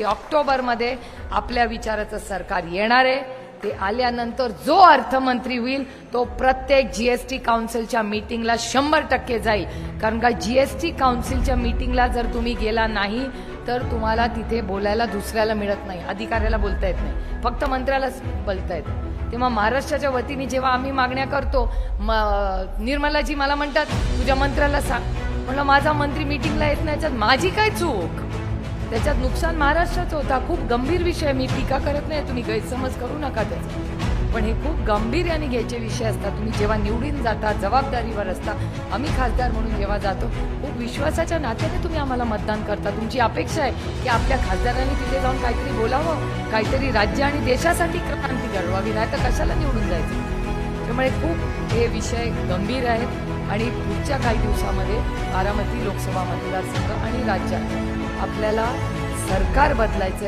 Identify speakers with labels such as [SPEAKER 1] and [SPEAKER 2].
[SPEAKER 1] की ऑक्टोबरमध्ये आपल्या विचाराचं सरकार येणार आहे. ते आल्यानंतर जो अर्थमंत्री होईल तो प्रत्येक जीएसटी काउन्सिलच्या मीटिंगला शंभर टक्के जाईल. कारण का जीएसटी काउन्सिलच्या मीटिंगला जर तुम्ही गेला नाही तर तुम्हाला तिथे बोलायला दुसऱ्याला मिळत नाही. अधिकाऱ्याला बोलता येत नाही. फक्त मंत्र्यालाच बोलता येत तेव्हा महाराष्ट्राच्या वतीने जेव्हा आम्ही मागण्या करतो म निर्मलाजी मला म्हणतात तुझ्या मंत्र्याला सांग. म्हणलं माझा मंत्री मीटिंगला येत नाही याच्यात माझी काय चूक? त्याच्यात नुकसान महाराष्ट्राचं होता. खूप गंभीर विषय मी टीका करत नाही. तुम्ही गैरसमज करू नका त्याचा. पण हे खूप गांभीर्याने घ्यायचे विषय असतात. तुम्ही जेव्हा निवडून जाता जबाबदारीवर असता आम्ही खासदार म्हणून जेव्हा जातो खूप विश्वासाच्या नात्याने तुम्ही आम्हाला मतदान करता. तुमची अपेक्षा आहे की आपल्या खासदारांनी तिथे जाऊन काहीतरी बोलावं काहीतरी राज्य आणि देशासाठी क्रांती घडवावी. नाही तर कशाला निवडून जायचं? त्यामुळे खूप हे विषय गंभीर आहेत. आणि पुढच्या काही दिवसामध्ये बारामती लोकसभा मतदारसंघ आणि राज्यात. आपल्याला सरकार बदलायचं